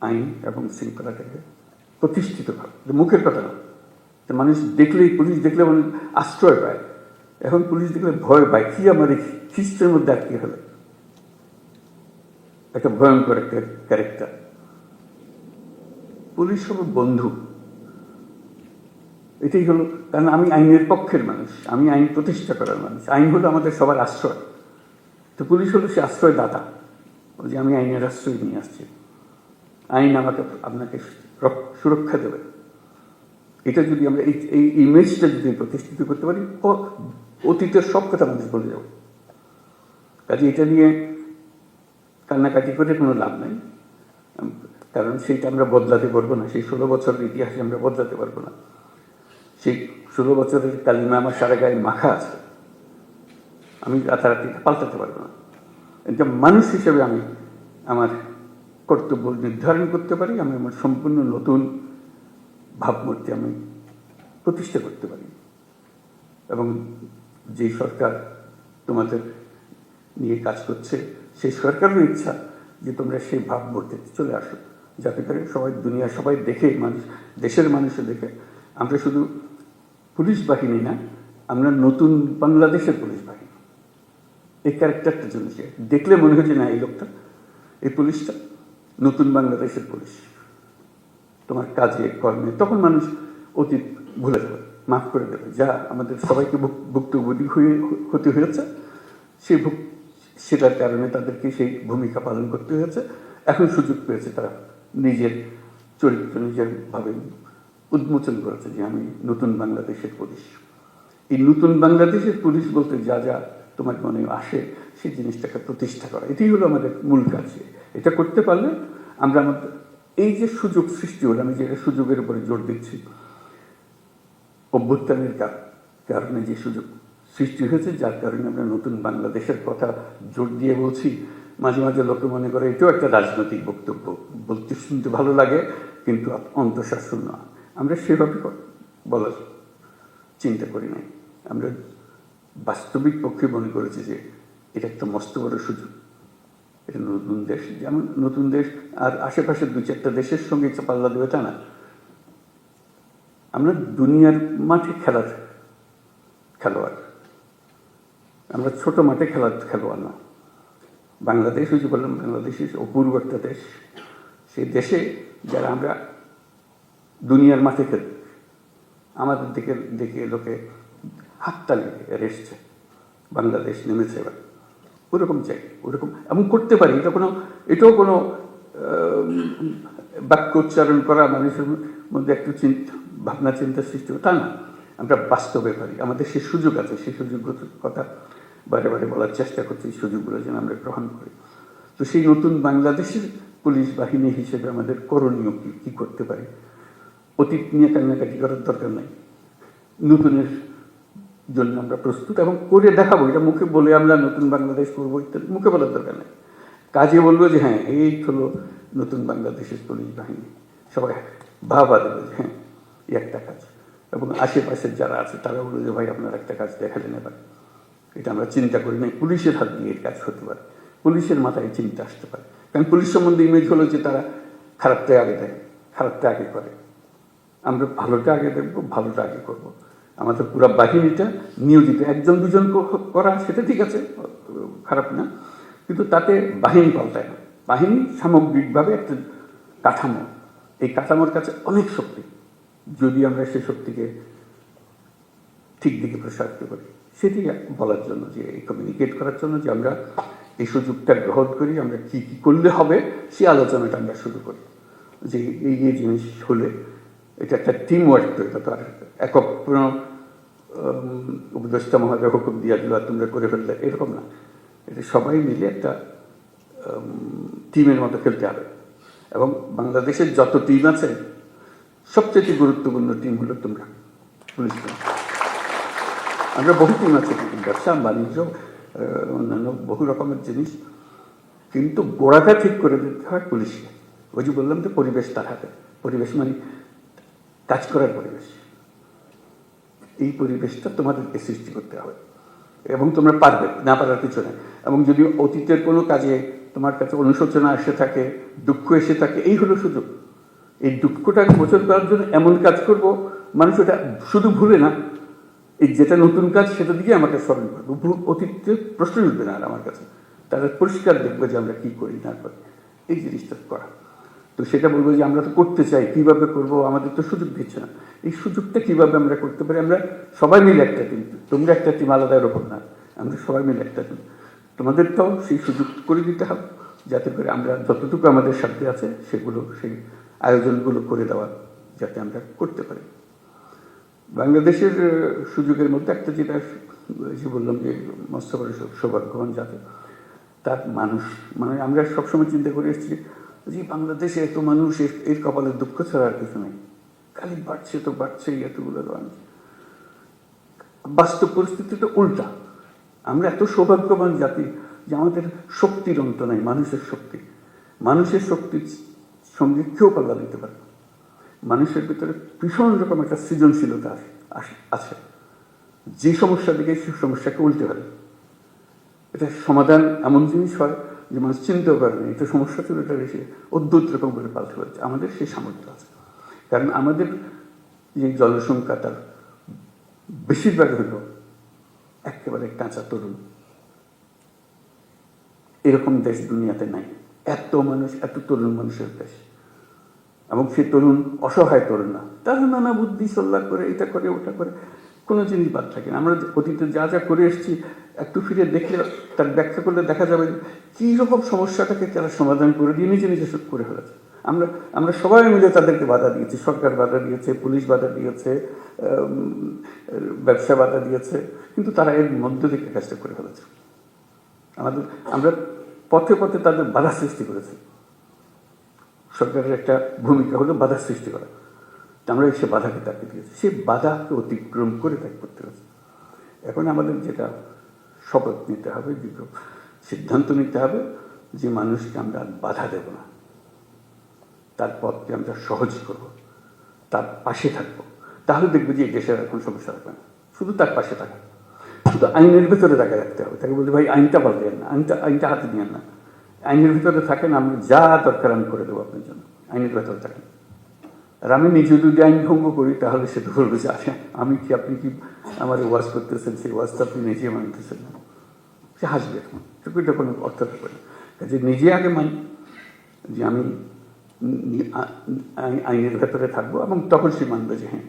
আইন এবং শৃঙ্খলাটাকে প্রতিষ্ঠিত এটা মুখের কথা না। মানুষ দেখলেই, পুলিশ দেখলে মানুষ আশ্রয় পায়। এখন পুলিশ দেখলে ভয় পায়, কি এই খ্রিস্টের মধ্যে আটকে হলো? একটা ভয়ঙ্কর একটা ক্যারেক্টার পুলিশ হলো বন্ধু। এটাই হলো, কারণ আমি আইনের পক্ষের মানুষ, আমি আইন প্রতিষ্ঠা করার মানুষ। আইন হলো আমাদের সবার আশ্রয়। তো পুলিশ হলো সে আশ্রয়দাতা। যে আমি আইনের আশ্রয় নিয়ে আসছি। আইন আমাকে, আপনাকে রক- সুরক্ষা দেবে। এটা যদি আমরা এই এই ইমেজটা যদি প্রতিষ্ঠিত করতে পারি অতীতের সব কথা মানুষ বলে যাব। কাজে এটা নিয়ে কান্নাকাটি করে কোনো লাভ নাই। কারণ সেইটা আমরা বদলাতে পারব না। সেই ষোলো বছরের ইতিহাসে আমরা বদলাতে পারব না। সেই ষোলো বছরের কালিমা আমার সারা গায়ে মাখা আছে। আমি রাতারাতি পাল্টাতে পারব না। এটা মানুষ হিসেবে আমি আমার কর্তব্য নির্ধারণ করতে পারি, আমি আমার সম্পূর্ণ নতুন ভাবমূর্তি আমি প্রতিষ্ঠা করতে পারি। এবং যে সরকার তোমাদের নিয়ে কাজ করছে, সেই সরকারেরও ইচ্ছা যে তোমরা সেই ভাবমূর্তিতে চলে আসো। যাতে করে সবাই দুনিয়া সবাই দেখে, মানুষ, দেশের মানুষে দেখে। আমরা শুধু পুলিশ বাহিনী না, আমরা নতুন বাংলাদেশের পুলিশ বাহিনী। এই ক্যারেক্টারটা জন্য দেখলে মনে হচ্ছে না, এই লোকটা, এই পুলিশটা নতুন বাংলাদেশের পুলিশ। তোমার কাজে কর্মে। তখন মানুষ অতীত ভুলে যাবে, মাফ করে দেবে। যা আমাদের সবাইকে ভুক- ভুক্তভোগী হয়ে হতে হয়েছে, সেই ভুক সেটার কারণে তাদেরকে সেই ভূমিকা পালন করতে হয়েছে। এখন সুযোগ পেয়েছে তারা নিজের চরিত্র নিজের ভাবে উন্মোচন করেছে যে আমি নতুন বাংলাদেশের পুলিশ। এই নতুন বাংলাদেশের পুলিশ বলতে যা যা তোমার মনে আসে, সেই জিনিসটাকে প্রতিষ্ঠা করা। এটাই হলো আমাদের মূল কাজ। এটা করতে পারলে আমরা আমাদের এই যে সুযোগ সৃষ্টি হলো, আমি যেটা সুযোগের উপরে জোর দিচ্ছি, অভ্যুত্থানের কারণে যে সুযোগ সৃষ্টি হয়েছে, যার কারণে আমরা নতুন বাংলাদেশের কথা জোর দিয়ে বলছি। মাঝে মাঝে লোকে মনে করে, এটাও একটা রাজনৈতিক বক্তব্য। বলতে শুনতে ভালো লাগে, কিন্তু অন্তঃশাসন না। আমরা সেভাবে বলার চিন্তা করি নাই। আমরা বাস্তবিক পক্ষে মনে করেছি যে এটা একটা মস্ত বড় সুযোগ। নতুন দেশ। যেমন নতুন দেশ আর আশেপাশের দু চারটা দেশের সঙ্গে পাল্লা দেবে তা না। আমরা দুনিয়ার মাঠে খেলার খেলোয়াড়। আমরা ছোট মাঠে খেলার খেলোয়াড় না। বাংলাদেশ যে বললাম, বাংলাদেশ is অপূর্ব একটা দেশ। সেই দেশে যারা আমরা দুনিয়ার মাঠে খেলি, আমাদের দিকে দেখে লোকে হাততালি এসছে বাংলাদেশ নেমেছে এবার। ওরকম চাই, ওরকম। এমন করতে পারি, এটা কোনো এটাও কোনো বাক্য উচ্চারণ করা মানুষের মধ্যে একটু চিন্তা ভাবনা, চিন্তা সৃষ্টি তা না। আমরা বাস্তবে পারি। আমাদের সে সুযোগ আছে সেই সুযোগগুলোর কথা বারে বারে বলার চেষ্টা করছি, এই সুযোগগুলো যেন আমরা গ্রহণ করি। তো সেই নতুন বাংলাদেশের পুলিশ বাহিনী হিসেবে আমাদের করণীয় কী? কী করতে পারি? অতীত নিয়ে কান্নাকাটি করার দরকার নাই। নতুনের জন্য আমরা প্রস্তুত এবং করে দেখাবো। এটা মুখে বলে আমরা নতুন বাংলাদেশ করব ইত্যাদি। মুখে বলার দরকার নেই। কাজে বলব যে হ্যাঁ এই হলো নতুন বাংলাদেশের পুলিশ বাহিনী। সবাই ভাবা দেবে যে হ্যাঁ একটা কাজ। এবং আশেপাশের যারা আছে, তারা বলবে যে ভাই, আপনার একটা কাজ দেখালেন এবার। এটা আমরা চিন্তা করি নাই। পুলিশের হাত দিয়ে কাজ হতে পারে। পুলিশের মাথায় চিন্তা আসতে পারে। কারণ পুলিশ সম্বন্ধে ইমেজ হলো যে তারা খারাপটা আগে দেয়, খারাপটা আগে করে। আমরা ভালোটা আগে দেখব, ভালোটা আগে করব। আমাদের পুরো বাহিনীটা নিয়োজিত। একজন, দুজন করা সেটা ঠিক আছে, খারাপ না, কিন্তু তাতে বাহিনী পাল্টায় না। বাহিনী সামগ্রিকভাবে একটা কাঠামো। এই কাঠামোর কাছে অনেক শক্তি। যদি আমরা সেই শক্তিকে ঠিক দিকে প্রসারিত করি, সেটি বলার জন্য যে কমিউনিকেট করার জন্য যে আমরা এই সুযোগটা গ্রহণ করি, আমরা কি কি করলে হবে সেই আলোচনাটা আমরা শুরু করি। যে এই এই জিনিস হলে এটা একটা টিম ওয়ার্ক তো এটা তো আর একক উপদেষ্টা মহোদয় হুকুম দিয়া দিল তোমরা করে ফেললে। এরকম না। এটা সবাই মিলে একটা টিমের মতো খেলতে হবে। এবং বাংলাদেশের যত টিম আছে, সবচেয়ে গুরুত্বপূর্ণ টিম হলো তোমরা, পুলিশ আমরা বহু টিম আছে ব্যবসা, বাণিজ্য অন্যান্য বহু রকমের জিনিস। কিন্তু গোড়াটা ঠিক করে দিতে হয় পুলিশকে। ওই যে বললাম যে পরিবেশ তার হাতে। পরিবেশ মানে কাজ করার পরিবেশ। এই পরিবেশটা তোমাদেরকে সৃষ্টি করতে হবে। এবং তোমরা পারবে, না পারার কিছু নেই। এবং যদি অতীতের কোনো কাজে তোমার কাছে অনুশোচনা এসে থাকে, দুঃখ এসে থাকে, এই হলো সুযোগ। এই দুঃখটাকে মোচন করার জন্য এমন কাজ করব, মানুষ ওটা শুধু ভুলে না। এই যেটা নতুন কাজ সেটা দিকে আমাকে স্মরণ করব। অতীতে প্রশ্ন উঠবে না আর আমার কাছে। তারা পরিষ্কার দেখবে যে আমরা কী করি, না করি। এই জিনিসটা করা। তো সেটা বলব যে আমরা তো করতে চাই, কীভাবে করব আমাদের তো সুযোগ দিচ্ছে না। এই সুযোগটা কীভাবে আমরা করতে পারি? আমরা সবাই মিলে একটা টিম তোমরা একটা টিম আলাদা এরকম না, আমরা সবাই মিলে একটা টিম তোমাদেরটাও সেই সুযোগ করে দিতে হবে, যাতে করে আমরা যতটুকু আমাদের সাথে আছে সেগুলো, সেই আয়োজনগুলো করে দেওয়া, যাতে আমরা করতে পারি। বাংলাদেশের সুযোগের মধ্যে একটা যেটা যে বললাম যে বড় সৌ- সৌভাগ্যবান জাতি, তার মানুষ মানে আমরা সবসময় চিন্তা করে এসেছি যে বাংলাদেশে এত মানুষ এর- কপালে দুঃখ ছাড়া আর কিছু নেই। খালি বাড়ছে তো বাড়ছেই এতগুলো আনছে বাস্তব পরিস্থিতি তো উল্টা। আমরা এত সৌভাগ্যবান জাতি যে আমাদের শক্তির অন্ত নাই, মানুষের শক্তি। মানুষের শক্তির সঙ্গে কেউ পাল্লা দিতে পারে মানুষের ভিতরে ভীষণ রকম একটা সৃজনশীলতা আছে- যে সমস্যা দিকে সে সমস্যাকে উল্টে ফেলে। এটা সমাধান এমন জিনিস হয় যে মানুষ চিনতেও করে না এটা সমস্যা ছিল এটা এসে অদ্ভুত রকম করে পাল্টে ফেলছে। আমাদের সেই সামর্থ্য আছে। কারণ আমাদের যে জনসংখ্যা তার বেশিরভাগ হলো একেবারে কাঁচা তরুণ এরকম দেশ দুনিয়াতে নাই। এত মানুষ, এত তরুণ মানুষের দেশ। এবং সে তরুণ অসহায় তরুণ না। তারা নানা বুদ্ধি সল্লা করে, এটা করে, ওটা করে। কোনো জিনিস বাদ থাকে না। আমরা অতীতে যা যা করে এসেছি, একটু ফিরে দেখলে, তার ব্যাখ্যা করলে দেখা যাবে কী রকম সমস্যাটাকে তারা সমাধান করে দিয়ে নিজে নিজে সব করে ফেলেছে। আমরা আমরা সবাই মিলে তাদেরকে বাধা দিয়েছি। সরকার বাধা দিয়েছে, পুলিশ বাধা দিয়েছে ব্যবসা বাধা দিয়েছে, কিন্তু তারা এর মধ্য থেকে কাজটা করে ফেলেছে। আমাদের, আমরা পথে পথে তাদের বাধা সৃষ্টি করেছি। সরকারের একটা ভূমিকা হলো বাধা সৃষ্টি করা। আমরা সে বাধাকে তাকে দিয়েছি। সেই বাধাকে অতিক্রম করে তাকে করতে হয়েছে এখন আমাদের যেটা শপথ নিতে হবে দীর্ঘ সিদ্ধান্ত নিতে হবে যে মানুষকে আমরা বাধা দেব না। তার পথকে আমরা সহজ করব। তার পাশে থাকব। তাহলে দেখবে যে দেশের এখন সমস্যা থাকবে না। শুধু তার পাশে থাকা শুধু আইনের ভিতরে তাকে রাখতে হবে। তাকে বলতে ভাই, আইনটা পাল্টেন না। আইনটা আইনটা হাতে নিয়েন না। আইনের ভিতরে থাকেন, আমি যা দরকার আমি করে দেবো আপনার জন্য। আইনের ভেতরে থাকেন। আর আমি নিজে যদি আইন ভঙ্গ করি, তাহলে সে তো বলবে যে আমি কি, আপনি কি আমার ওয়াজ করতেছেন? সেই ওয়াজটা আপনি নিজে মানতেছেন না। সে হাসবে এটা কোনো অর্থ থাকবে না। কাজে নিজে আগে মানি যে আমি আইনের ভেতরে থাকব এবং তখন সে মানবে যে হ্যাঁ